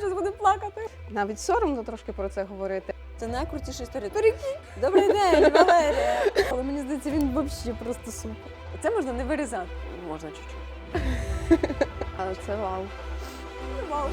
зараз буду плакати. Навіть соромно трошки про це говорити. Це найкрутіша історія. Прикинь. Добрий день, Валерія. Але мені здається, він взагалі просто супер. Це можна не вирізати. Можна чуть-чуть. Але це вау. Вау.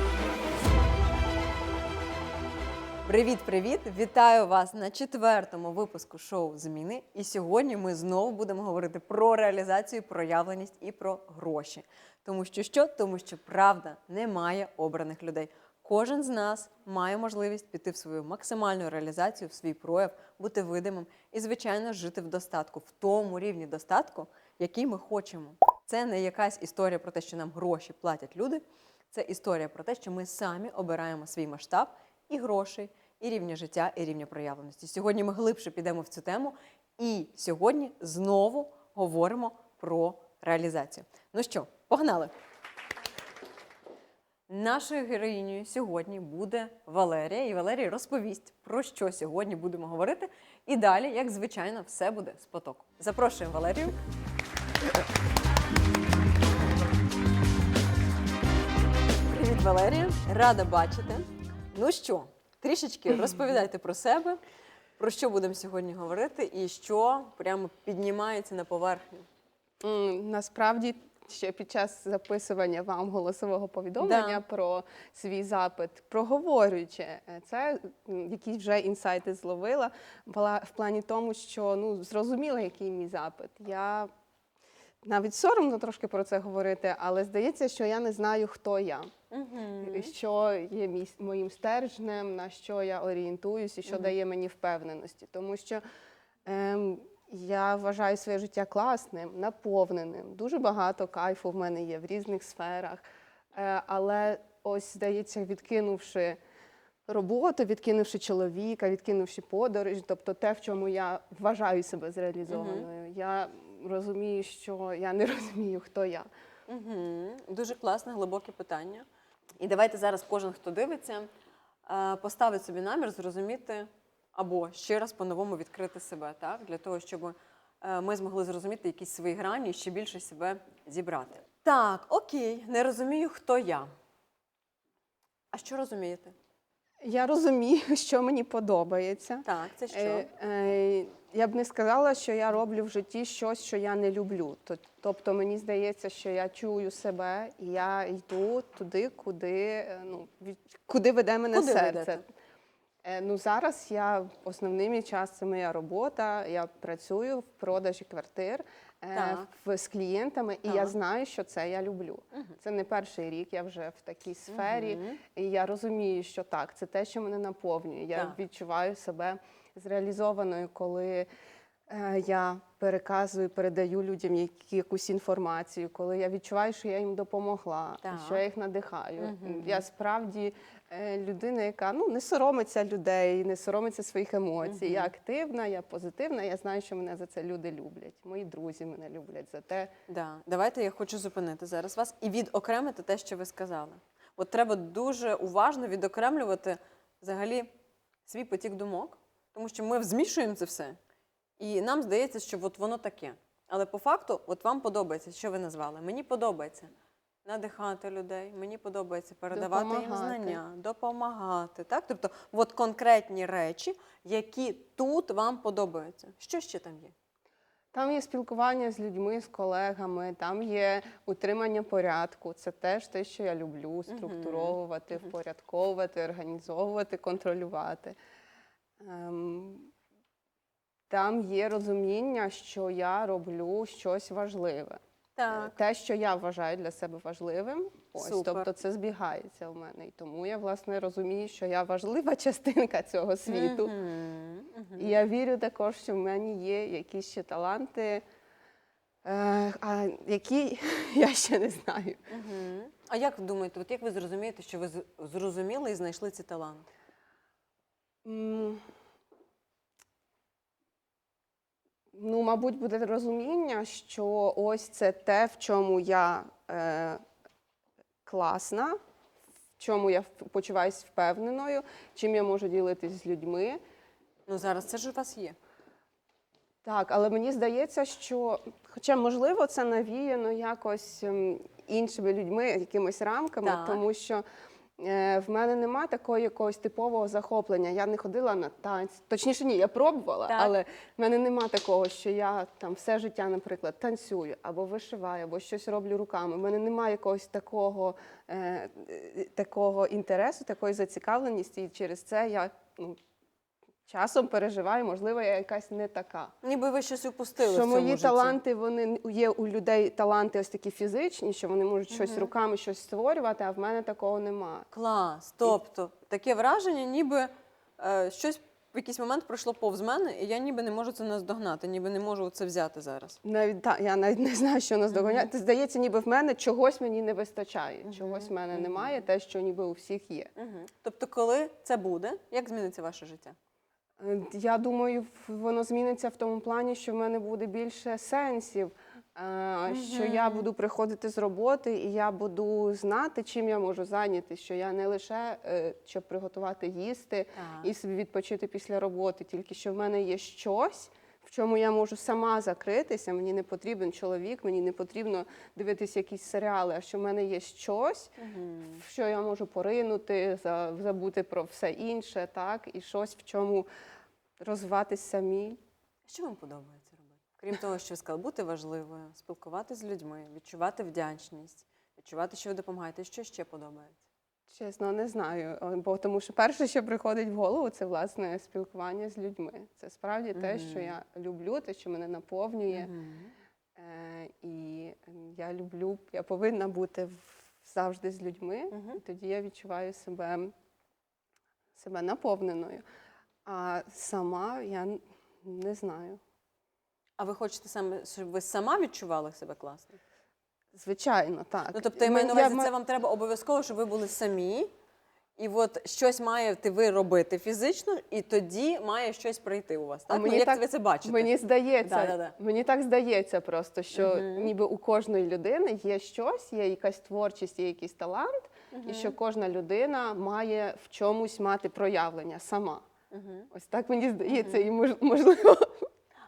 Привіт, привіт! Вітаю вас на четвертому випуску шоу Зміни. І сьогодні ми знову будемо говорити про реалізацію, проявленість і про гроші. Тому що що? Тому що правда немає обраних людей. Кожен з нас має можливість піти в свою максимальну реалізацію, в свій прояв, бути видимим і, звичайно, жити в достатку, в тому рівні достатку, який ми хочемо. Це не якась історія про те, що нам гроші платять люди. Це історія про те, що ми самі обираємо свій масштаб і грошей, і рівня життя, і рівня проявленості. Сьогодні ми глибше підемо в цю тему, і сьогодні знову говоримо про реалізацію. Ну що, погнали! Нашою героїнею сьогодні буде Валерія, і Валерія розповість, про що сьогодні будемо говорити. І далі, як звичайно, все буде з потоку. Запрошуємо Валерію. Привіт, Валерія! Рада бачити. Ну що, трішечки розповідайте про себе, про що будемо сьогодні говорити, і що прямо піднімається на поверхню. Насправді, ще під час записування вам голосового повідомлення Да. про свій запит, проговорюючи е, це, якісь вже інсайти зловила була в плані тому, що ну зрозуміла, який мій запит. Я навіть соромно трошки про це говорити, але здається, що я не знаю, хто я. Угу. що є мій, моїм стержнем, на що я орієнтуюсь і що Мгм. дає мені впевненості. Тому що ем, я вважаю своє життя класним, наповненим. Дуже багато кайфу в мене є в різних сферах. Е, але ось, здається, відкинувши роботу, відкинувши чоловіка, відкинувши подорож, тобто те, в чому я вважаю себе зреалізованою, я розумію, що я не розумію, хто я. Угу. Дуже класне, глибоке питання. І давайте зараз кожен, хто дивиться, е, поставить собі намір зрозуміти або ще раз по-новому відкрити себе, так? для того, щоб е, ми змогли зрозуміти якісь свої грані і ще більше себе зібрати. Так, окей, не розумію, хто я. А що розумієте? Я розумію, що мені подобається. Так, це що? Е, е, я б не сказала, що я роблю в житті щось, що я не люблю. Тобто мені здається, що я чую себе, і я йду туди, куди, е, ну, куди веде мене Куди серце. ведете? Е, Ну, зараз я основний мій час це моя робота. Я працюю в продажі квартир е, Так. в, з клієнтами, і я знаю, що це я люблю. Угу. Це не перший рік, я вже в такій сфері. угу. І я розумію, що так, це те, що мене наповнює. Я Так. відчуваю себе зреалізованою, коли я переказую, передаю людям якусь інформацію, коли я відчуваю, що я їм допомогла, Так. що я їх надихаю. Мгм. Я справді е, людина, яка ну не соромиться людей, не соромиться своїх емоцій. Мгм. Я активна, я позитивна. Я знаю, що мене за це люди люблять. Мої друзі мене люблять за те. Да. Давайте я хочу зупинити зараз вас і відокремити те, що ви сказали. От треба дуже уважно відокремлювати взагалі свій потік думок, тому що ми змішуємо це все, і нам здається, що от воно таке. Але по факту, от вам подобається, що ви назвали. Мені подобається надихати людей, мені подобається передавати їм знання, допомагати. Так? Тобто, от конкретні речі, які тут вам подобаються. Що ще там є? Там є спілкування з людьми, з колегами, там є утримання порядку. Це теж те, що я люблю: структуровувати, впорядковувати, організовувати, контролювати. Ем, там є розуміння, що я роблю щось важливе. Так. Те, що я вважаю для себе важливим, ось Супер. тобто це збігається в мене. І тому я власне розумію, що я важлива частинка цього світу. Мгм, мгм. І я вірю також, що в мене є якісь ще таланти, е, а які я ще не знаю. Мгм. А як ви думаєте, от як ви зрозумієте, що ви зрозуміли і знайшли ці таланти? М, Ну, мабуть, буде розуміння, що ось це те, в чому я е, класна, в чому я почуваюсь впевненою, чим я можу ділитись з людьми. Ну зараз це ж у вас є. Так, але мені здається, що, хоча можливо, це навіяно якось ем, іншими людьми, якимись рамками, Так. тому що В мене нема такого якогось типового захоплення. Я не ходила на танці. Точніше, ні, я пробувала, Так. але в мене нема такого, що я там все життя, наприклад, танцюю або вишиваю, або щось роблю руками. У мене немає якогось такого, е, е, такого інтересу, такої зацікавленості, і через це я ну, часом переживаю, можливо, я якась не така. Ніби ви щось упустили. в Що цьому мої житті. таланти, вони є у людей таланти ось такі фізичні, що вони можуть щось руками щось створювати, а в мене такого немає. Клас. Тобто таке враження, ніби е, щось в якийсь момент пройшло повз мене, і я ніби не можу це наздогнати, ніби не можу це взяти зараз. Навіть та я навіть не знаю, що нас доганяти. Здається, ніби в мене чогось мені не вистачає. Чогось в мене немає, те, що ніби у всіх є. Угу. Тобто, коли це буде, як зміниться ваше життя? Е, Я думаю, воно зміниться в тому плані, що в мене буде більше сенсів. е, Що я буду приходити з роботи, і я буду знати, чим я можу зайнятися, що я не лише е, щоб приготувати їсти і собі відпочити після роботи, тільки що в мене є щось, в чому я можу сама закритися. Мені не потрібен чоловік, мені не потрібно дивитися якісь серіали, а що в мене є щось, в що я можу поринути, забути про все інше, так, і щось, в чому розвиватись самій. Що вам подобається робити? Крім того, що ви сказали, бути важливою, спілкуватися з людьми, відчувати вдячність, відчувати, що ви допомагаєте. Що ще подобається? Чесно, не знаю. Бо тому що перше, що приходить в голову, це власне спілкування з людьми. Це справді те, що я люблю, те, що мене наповнює. Е, і ем, я люблю, я повинна бути в- завжди з людьми, і тоді я відчуваю себе, себе наповненою. А сама я не знаю. А ви хочете саме, щоб ви сама відчували себе класно? Звичайно, так. Ну, тобто, я маю на увазі, ма- це вам треба обов'язково, щоб ви були самі. І от щось маєте ви робити фізично, і тоді має щось прийти у вас. А Так? мені ну, як так- ви це бачите? Мені здається, Да-да-да. мені так здається просто, що ніби у кожної людини є щось, є якась творчість, є якийсь талант, і що кожна людина має в чомусь мати проявлення сама. Ось так мені здається, і мож- можливо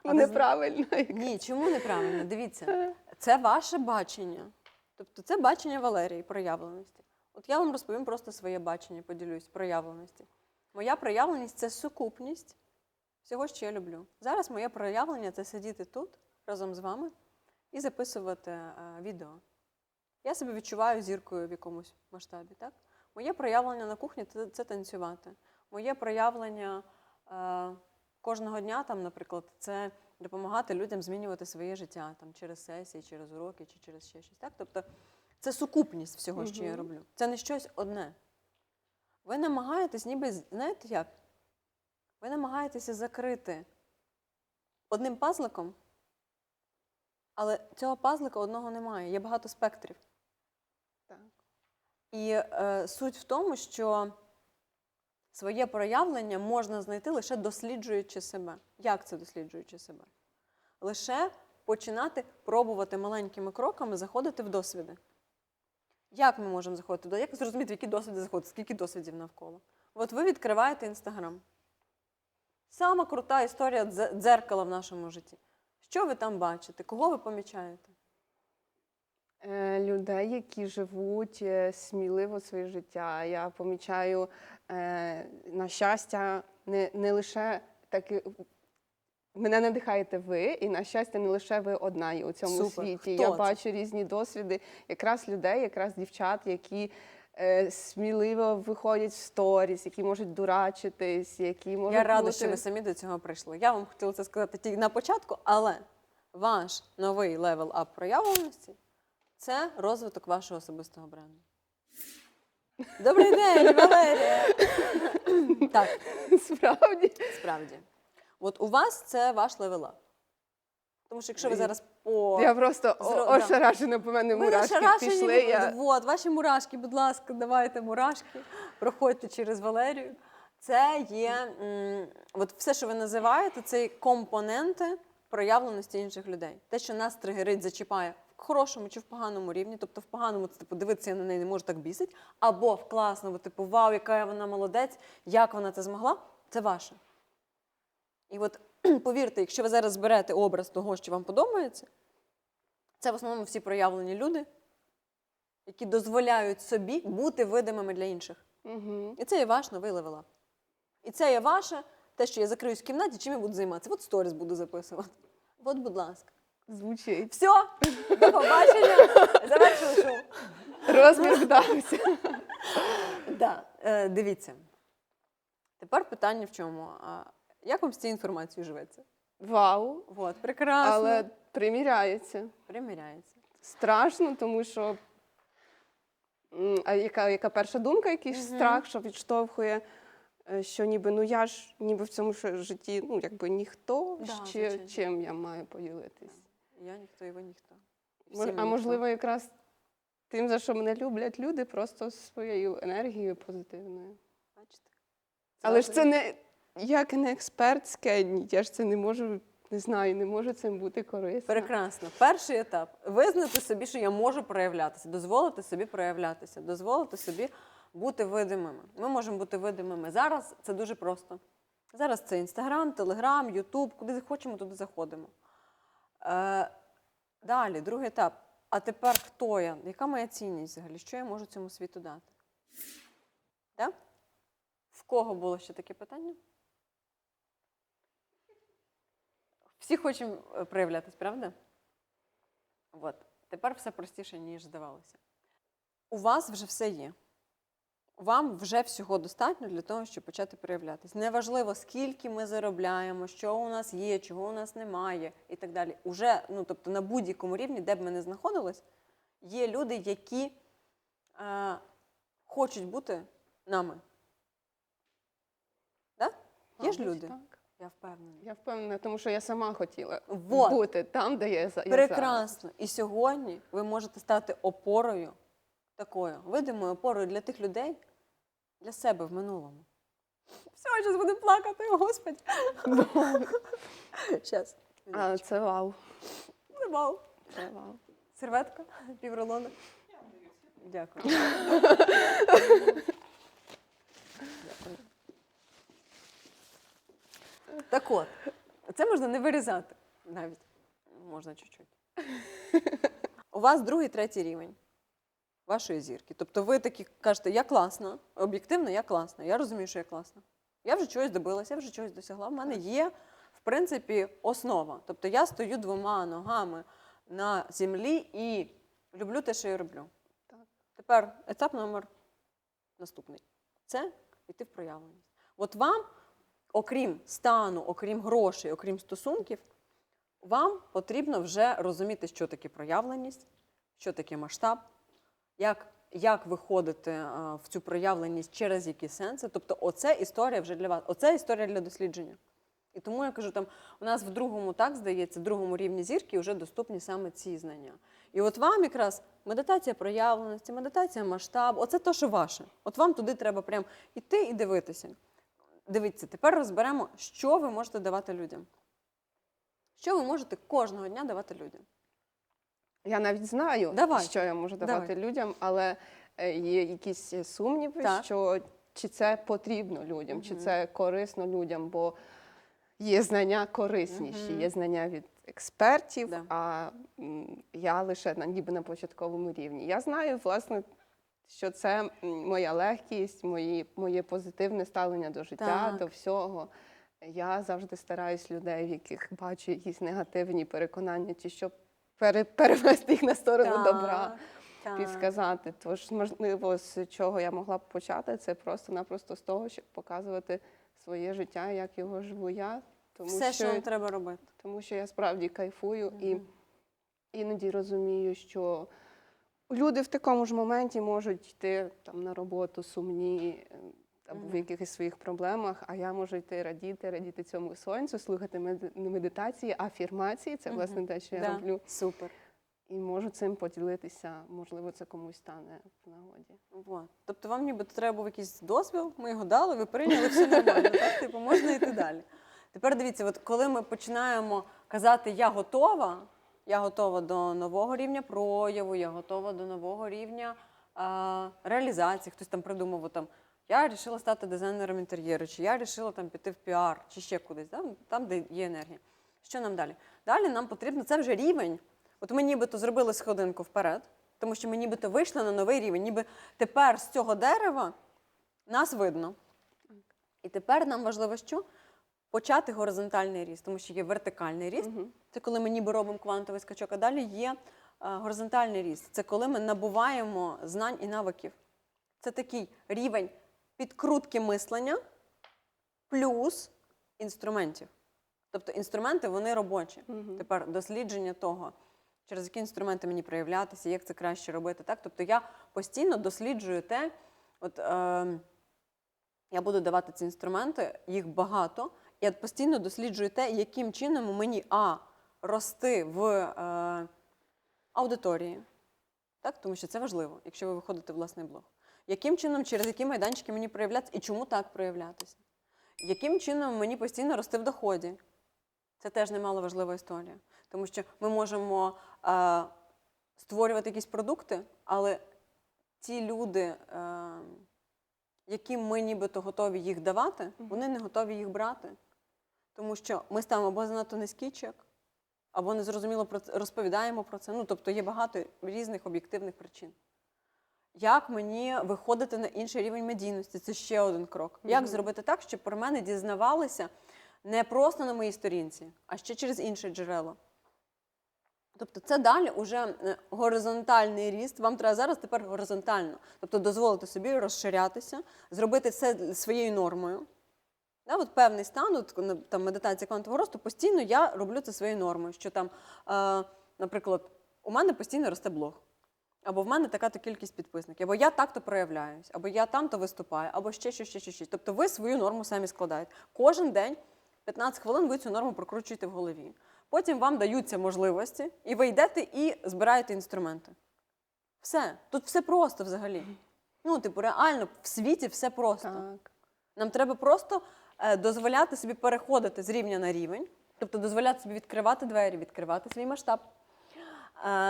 А неправильно. Ні, чому неправильно? Дивіться, це ваше бачення. Тобто це бачення Валерії проявленості. От я вам розповім просто своє бачення, поділюсь проявленості. Моя проявленість це сукупність всього, що я люблю. Зараз моє проявлення це сидіти тут разом з вами і записувати е, відео. Я себе відчуваю зіркою в якомусь масштабі. Так? Моє проявлення на кухні це, це танцювати. Моє проявлення е, кожного дня, там, наприклад, це допомагати людям змінювати своє життя там, через сесії, через уроки чи через ще щось. Так? Тобто це сукупність всього, що я роблю. Це не щось одне. Ви намагаєтесь, ніби, знаєте як? Ви намагаєтеся закрити одним пазликом, але цього пазлика одного немає, є багато спектрів. Так. І е, суть в тому, що своє проявлення можна знайти лише досліджуючи себе. Як це досліджуючи себе? Лише починати пробувати маленькими кроками заходити в досвіди. Як ми можемо заходити? Як зрозуміти, в які досвіди заходити, скільки досвідів навколо? От ви відкриваєте інстаграм. Сама крута історія дзеркала в нашому житті. Що ви там бачите? Кого ви помічаєте? Е, людей, які живуть е, сміливо своє життя. Я помічаю, е, на щастя, не, не лише таки. Мене надихаєте ви, і на щастя, не лише ви одна є у цьому Супер. світі. Хто Я це? бачу різні досвіди, якраз людей, якраз дівчат, які сміливо виходять в сторіс, які можуть дурачитись, які можуть Я рада, бути... що ви самі до цього прийшли. Я вам хотіла це сказати тільки на початку, але ваш новий левел ап проявленості це розвиток вашого особистого бренду. Добрий день, Валерія! так, справді. справді. От у вас це ваш левел ап. Тому що якщо ви зараз по Я просто Зро- ошарашена, по мене Ми мурашки пішли. Я... От, ваші мурашки, будь ласка, давайте мурашки, проходьте через Валерію. Це є м, от все, що ви називаєте, це компоненти проявленості інших людей. Те, що нас тригерить, зачіпає хорошому чи в поганому рівні. Тобто в поганому це типу дивитися я на неї не можу так бісить, або в класному, типу, вау, яка вона молодець, як вона це змогла, це ваше. І от повірте, якщо ви зараз зберете образ того, що вам подобається, це в основному всі проявлені люди, які дозволяють собі бути видимими для інших. Угу. І це є ваш новий левелап. І це є ваше, те, що я закриюсь в кімнаті, чим я буду займатися. От сторіс буду записувати. От, будь ласка. Звучить. Все, до побачення. Завершили шоу. Розмір вдався. Да. Е, дивіться. Тепер питання в чому? А, як вам з цією інформацією живеться? Вау. От, прекрасно. Але приміряється. Приміряється. Страшно, тому що. м, А яка, яка перша думка, якийсь страх, що відштовхує, е, що ніби ну я ж ніби в цьому ж житті, ну якби ніхто, Да, звичайно. чим я маю поділитись. Я ніхто, і ви ніхто. Всі ми а ніхто. можливо, якраз тим, за що мене люблять люди, просто своєю енергією позитивною. Бачите? Але ж це не як не експертське, я ж це не можу, не знаю, не можу цим бути корисним. Прекрасно. Перший етап визнати собі, що я можу проявлятися, дозволити собі проявлятися, дозволити собі бути видимими. Ми можемо бути видимими зараз. Це дуже просто. Зараз це Інстаграм, Телеграм, Ютуб, куди хочемо, туди заходимо. Е, далі, другий етап. А тепер хто я? Яка моя цінність взагалі? Що я можу цьому світу дати? Да? В кого було ще таке питання? Всі хочемо е, проявлятись, правда? От. Тепер все простіше, ніж здавалося. У вас вже все є. Вам вже всього достатньо для того, щоб почати проявлятись. Неважливо, скільки ми заробляємо, що у нас є, чого у нас немає, і так далі. Уже, ну, тобто на будь-якому рівні, де б ми не знаходились, є люди, які е, хочуть бути нами. Да? Є ж люди? Так. Я впевнена. Я впевнена, тому що я сама хотіла Вот. бути там, де я, за- я зараз. Прекрасно. І сьогодні ви можете стати опорою такою, видимою опорою для тих людей, для себе в минулому. Все, зараз буду плакати, о, Господи. Зараз. А це вау. Забав. Це вау. Серветка, півролона. Дякую. Дякую. Так от, це можна не вирізати навіть. Можна чуть-чуть. У вас другий, третій рівень вашої зірки. Тобто ви такі кажете, я класна, об'єктивно, я класна. Я розумію, що я класна. Я вже чогось добилася, я вже чогось досягла. В мене є, в принципі, основа. Тобто я стою двома ногами на землі і люблю те, що я роблю. Так. Тепер етап номер наступний це йти в проявленість. От вам, окрім стану, окрім грошей, окрім стосунків, вам потрібно вже розуміти, що таке проявленість, що таке масштаб, як, як виходити а, в цю проявленість через які сенси. Тобто, оце історія вже для вас, оце історія для дослідження. І тому я кажу, там у нас в другому, так здається, другому рівні зірки вже доступні саме ці знання. І от вам якраз медитація проявленості, медитація масштабу, оце то, що ваше. От вам туди треба прям іти і дивитися. Дивіться, тепер розберемо, що ви можете давати людям. Що ви можете кожного дня давати людям? Я навіть знаю, Давай. що я можу давати Давай. людям, але е, є якісь сумніви, Так. що чи це потрібно людям, чи це корисно людям, бо є знання корисніші, Мгм. є знання від експертів, Да. а я лише на ніби на початковому рівні. Я знаю, власне, що це моя легкість, мої, моє позитивне ставлення до життя, Так. до всього. Я завжди стараюсь людей, в яких бачу якісь негативні переконання, чи щоб перевести їх на сторону добра, так. підсказати. Тож, можливо, з чого я могла б почати, це просто-напросто з того, щоб показувати своє життя, як його живу я. Тому Все, що що, треба робити. тому що я справді кайфую і іноді розумію, що люди в такому ж моменті можуть йти там на роботу сумні. Або в якихось своїх проблемах, а я можу йти радіти, радіти цьому сонцю, слухати мед- не медитації, афірмації. Це власне те, що я Да, роблю, Супер. і можу цим поділитися. Можливо, це комусь стане в нагоді. Вот. Тобто вам ніби треба був якийсь дозвіл, ми його дали, ви прийняли, все нормально. Так, типу, можна йти далі. Тепер дивіться, от коли ми починаємо казати Я готова, я готова до нового рівня прояву, я готова до нового рівня а, реалізації. Хтось там придумав, там, я вирішила стати дизайнером інтер'єру, чи я вирішила там піти в піар, чи ще кудись, да? там, де є енергія. Що нам далі? Далі нам потрібно, це вже рівень. От ми нібито зробили сходинку вперед, Тому що ми нібито вийшли на новий рівень, ніби тепер з цього дерева нас видно. І тепер нам важливо що? Почати горизонтальний ріст, тому що є вертикальний ріст, це коли ми ніби робимо квантовий скачок, а далі є е, горизонтальний ріст. Це коли ми набуваємо знань і навиків. Це такий рівень підкрутки мислення плюс інструментів. Тобто інструменти вони робочі. Тепер дослідження того, через які інструменти мені проявлятися, як це краще робити. Так? Тобто я постійно досліджую те, от, е, я буду давати ці інструменти, їх багато. Я постійно досліджую те, яким чином мені А рости в е, аудиторії. Так? Тому що це важливо, якщо ви виходите в власний блог. Яким чином, через які майданчики мені проявлятися і чому так проявлятися? Яким чином мені постійно рости в доході? Це теж немало важлива історія. Тому що ми можемо е, створювати якісь продукти, але ті люди, е, яким ми нібито готові їх давати, вони не готові їх брати. Тому що ми ставимо або занадто низький чек, або незрозуміло розповідаємо про це. Ну, тобто є багато різних об'єктивних причин. Як мені виходити на інший рівень медійності? Це ще один крок. Як зробити так, щоб про мене дізнавалися не просто на моїй сторінці, а ще через інше джерело? Тобто це далі вже горизонтальний ріст. Вам треба зараз тепер горизонтально. Тобто дозволити собі розширятися, зробити це своєю нормою. Да, от певний стан, от, там, медитація квантового росту, постійно я роблю це своєю нормою. Що там, е, наприклад, у мене постійно росте блог. Або в мене така-то кількість підписників, або я так-то проявляюсь, або я там-то виступаю, або ще щось, ще щось. ще. Тобто ви свою норму самі складаєте. Кожен день 15 хвилин ви цю норму прокручуєте в голові. Потім вам даються можливості, і ви йдете і збираєте інструменти. Все. Тут все просто взагалі. Ну, типу, реально, в світі все просто. Так. Нам треба просто е, дозволяти собі переходити з рівня на рівень, тобто дозволяти собі відкривати двері, відкривати свій масштаб,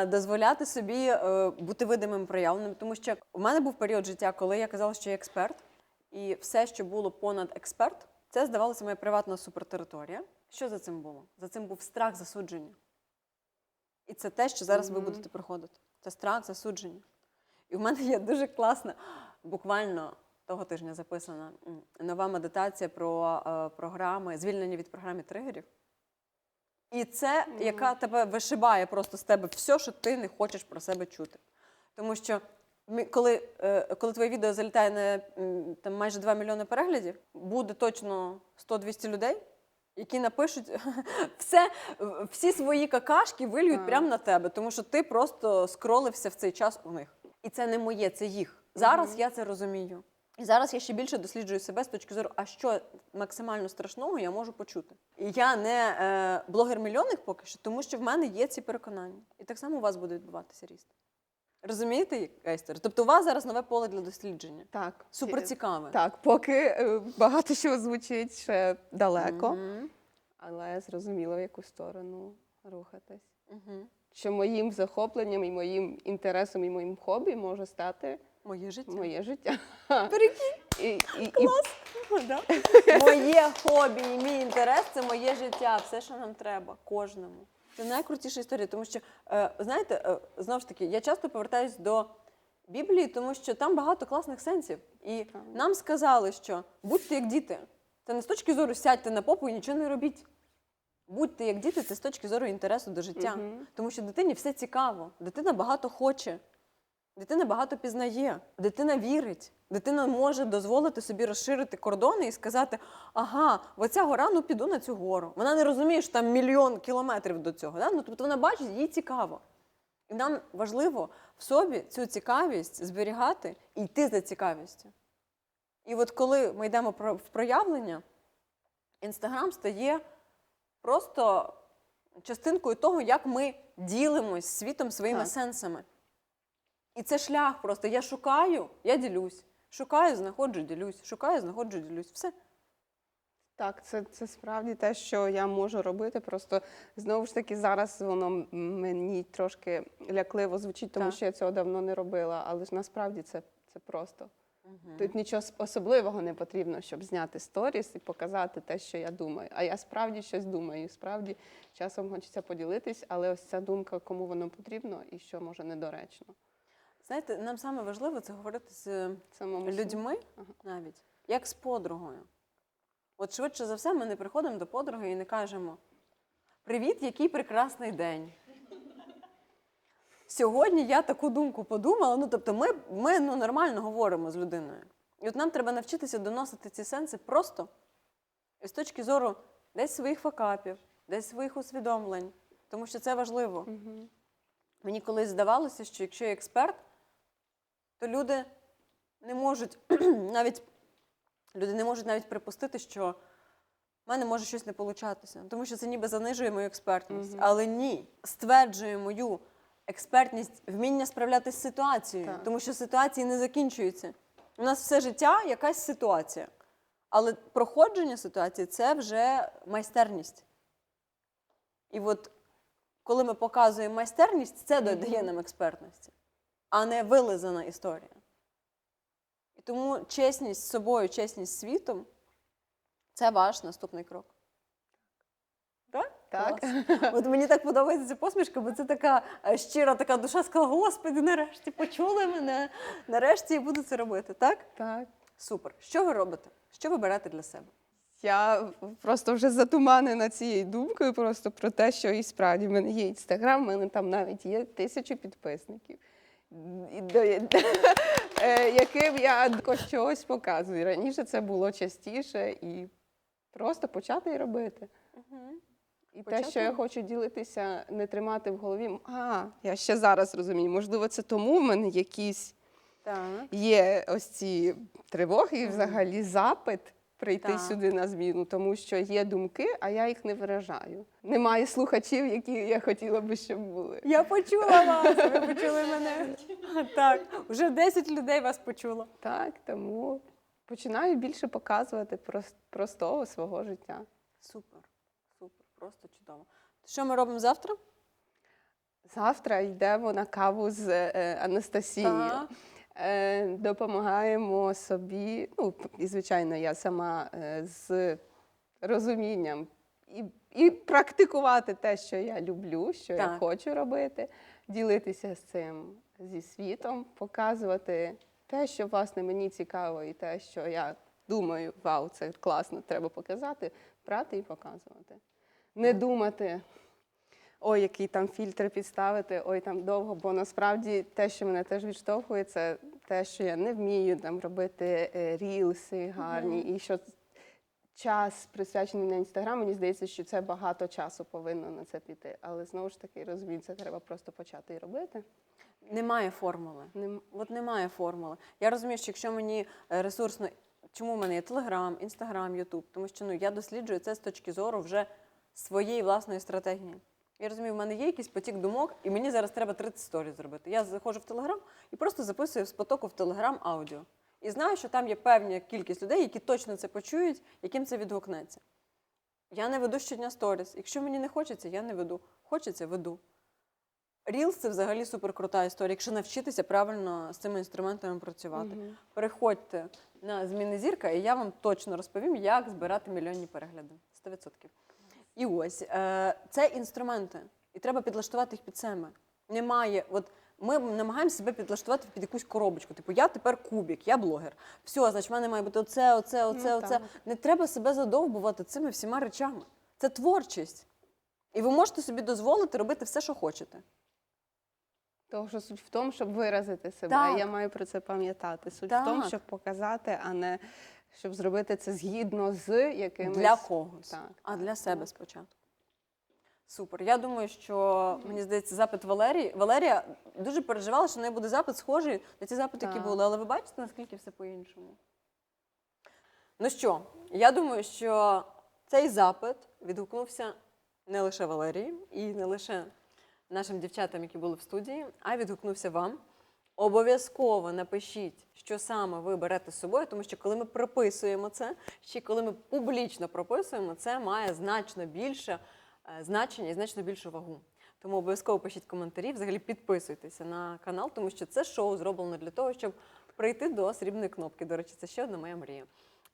дозволяти собі е, бути видимим проявленим. Тому що в мене був період життя, коли я казала, що я експерт, і все, що було понад експерт, це здавалося моя приватна супертериторія. Що за цим було? За цим був страх засудження. І це те, що зараз ви будете проходити. Це страх засудження. І в мене є дуже класна, буквально того тижня записана нова медитація про е, програми, звільнення від програми тригерів. І це, яка тебе вишибає просто з тебе все, що ти не хочеш про себе чути. Тому що коли, е, коли твоє відео залітає на там, майже 2 мільйони переглядів, буде точно 100-200 людей, які напишуть все, всі свої какашки вильють прямо на тебе, тому що ти просто скролився в цей час у них. І це не моє, це їх. Зараз я це розумію. І зараз я ще більше досліджую себе з точки зору, а що максимально страшного я можу почути. І я не е, блогер-мільйонник поки що, тому що в мене є ці переконання. І так само у вас буде відбуватися ріст. Розумієте, історія? Тобто у вас зараз нове поле для дослідження. Так. Супер цікаве. Так, поки е, багато що звучить ще далеко, Мгм. але зрозуміло, в яку сторону рухатись. Мгм. Що моїм захопленням і моїм інтересом і моїм хобі може стати Моє життя. моє життя. Прикинь. І, і, і, Да. Моє хобі і мій інтерес це моє життя, все, що нам треба, кожному. Це найкрутіша історія, тому що, е, знаєте, е, знову ж таки, я часто повертаюсь до Біблії, тому що там багато класних сенсів. І нам сказали, що будьте як діти. Це не з точки зору сядьте на попу і нічого не робіть. Будьте як діти, це з точки зору інтересу до життя. Мгм. Тому що дитині все цікаво, дитина багато хоче. Дитина багато пізнає, дитина вірить, дитина може дозволити собі розширити кордони і сказати: ага, в оця гора, ну піду на цю гору. Вона не розуміє, що там мільйон кілометрів до цього. Да? Ну, тобто вона бачить, їй цікаво. І нам важливо в собі цю цікавість зберігати і йти за цікавістю. І от коли ми йдемо в проявлення, інстаграм стає просто частинкою того, як ми ділимось світом своїми Так. сенсами. І це шлях просто. Я шукаю, я ділюсь. Шукаю, знаходжу, ділюсь. Шукаю, знаходжу, ділюсь. Все. Так, це, це справді те, що я можу робити. Просто знову ж таки зараз воно мені трошки лякливо звучить, тому Так. що я цього давно не робила. Але ж насправді це, це просто. Тут нічого особливого не потрібно, щоб зняти сторіс і показати те, що я думаю. А я справді щось думаю. і Справді часом хочеться поділитись, але ось ця думка, кому воно потрібно і що може недоречно. Знаєте, нам саме важливо це говорити з Самому людьми Ага. навіть, як з подругою. От швидше за все, ми не приходимо до подруги і не кажемо: Привіт, який прекрасний день. Сьогодні я таку думку подумала. Ну, тобто, ми, ми ну, нормально говоримо з людиною. І от нам треба навчитися доносити ці сенси просто з точки зору десь своїх факапів, десь своїх усвідомлень, тому що це важливо. Мгм. Мені колись здавалося, що якщо я експерт, то люди не можуть навіть люди не можуть навіть припустити, що в мене може щось не получатися, тому що це ніби занижує мою експертність. Мгм. Але ні, стверджує мою експертність, вміння справлятися з ситуацією, Так. тому що ситуації не закінчуються. У нас все життя якась ситуація. Але проходження ситуації це вже майстерність. І от коли ми показуємо майстерність, це додає нам експертності, а не вилизана історія. І тому чесність з собою, чесність з світом це ваш наступний крок. Так? Так. Клас. От мені так подобається ця посмішка, бо це така е, щира така душа сказала: Господи, нарешті почули мене. Нарешті я буду це робити. Так? Так. Супер. Що ви робите? Що ви берете для себе? Я просто вже затуманена цією думкою, просто про те, що і справді в мене є інстаграм, в мене там навіть є тисячі підписників, яким я щось показую. Раніше це було частіше і просто почати і робити. І те, що я хочу ділитися, не тримати в голові. А, я ще зараз розумію. Можливо, це тому в мене якісь Так. є ось ці тривоги і взагалі запит прийти Так. сюди на зміну, тому що є думки, а я їх не виражаю. Немає слухачів, які я хотіла би, щоб були. Я почула вас, ви почули мене. Так, вже 10 людей вас почуло. Так, тому починаю більше показувати простого свого життя. Супер, супер, просто чудово. Що ми робимо завтра? Завтра йдемо на каву з е, Анастасією. Так. Е, допомагаємо собі. Ну, і звичайно, я сама е, з розумінням і, і практикувати те, що я люблю, що я хочу робити, ділитися з цим зі світом, показувати те, що власне мені цікаво, і те, що я думаю, вау, це класно, треба показати, брати і показувати. Не думати. Ой, який там фільтр підставити, ой, там довго, бо насправді те, що мене теж відштовхує, це те, що я не вмію там робити е, рілси гарні, і що час присвячений на інстаграм, мені здається, що це багато часу повинно на це піти. Але знову ж таки розумію, це треба просто почати і робити. Немає формули. Нем- От немає формули. Я розумію, що якщо мені е, ресурсно, чому в мене є Телеграм, Інстаграм, Ютуб, тому що ну, я досліджую це з точки зору вже своєї власної стратегії. Я розумію, в мене є якийсь потік думок, і мені зараз треба 30 сторіз зробити. Я заходжу в Телеграм і просто записую з потоку в Телеграм аудіо. І знаю, що там є певна кількість людей, які точно це почують, яким це відгукнеться. Я не веду щодня сторіс. Якщо мені не хочеться, я не веду. Хочеться, веду. Рілс це взагалі суперкрута історія, якщо навчитися правильно з цими інструментами працювати. Мгм. Переходьте на зміни зірка, і я вам точно розповім, як збирати мільйонні перегляди. 100%. І ось е, це інструменти, і треба підлаштувати їх під себе. Немає, от ми намагаємося себе підлаштувати під якусь коробочку. Типу, я тепер кубік, я блогер. Все, значить, в мене має бути оце, оце, оце, Ну, оце. так. Не треба себе задовбувати цими всіма речами. Це творчість. І ви можете собі дозволити робити все, що хочете. Того, що суть в тому, щоб виразити себе. Так. Я маю про це пам'ятати. Суть в тому, щоб показати, а не щоб зробити це згідно з якимось Для когось, Так, а для себе так. спочатку. Супер. Я думаю, що мені здається, запит Валерії. Валерія дуже переживала, що в неї буде запит схожий на ті запити, які були. Але ви бачите, наскільки все по-іншому. Ну що, я думаю, що цей запит відгукнувся не лише Валерії і не лише нашим дівчатам, які були в студії, а відгукнувся вам. Обов'язково напишіть, що саме ви берете з собою, тому що коли ми прописуємо це, ще коли ми публічно прописуємо, це має значно більше е, значення і значно більшу вагу. Тому обов'язково пишіть коментарі, взагалі підписуйтеся на канал, тому що це шоу зроблено для того, щоб прийти до срібної кнопки. До речі, це ще одна моя мрія.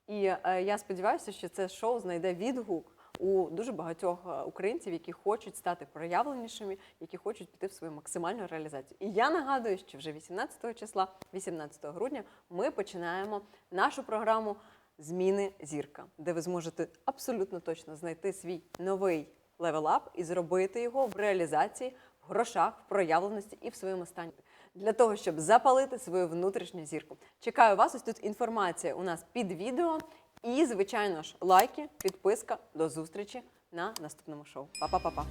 І е, я сподіваюся, що це шоу знайде відгук у дуже багатьох е, українців, які хочуть стати проявленішими, які хочуть піти в свою максимальну реалізацію. І я нагадую, що вже 18 числа, 18 грудня, ми починаємо нашу програму Зміни зірка, де ви зможете абсолютно точно знайти свій новий левелап і зробити його в реалізації, в грошах, в проявленості і в своєму стані. Для того, щоб запалити свою внутрішню зірку. Чекаю вас. Ось тут інформація у нас під відео. І, звичайно ж, лайки, підписка. До зустрічі на наступному шоу. Па-па-па-па!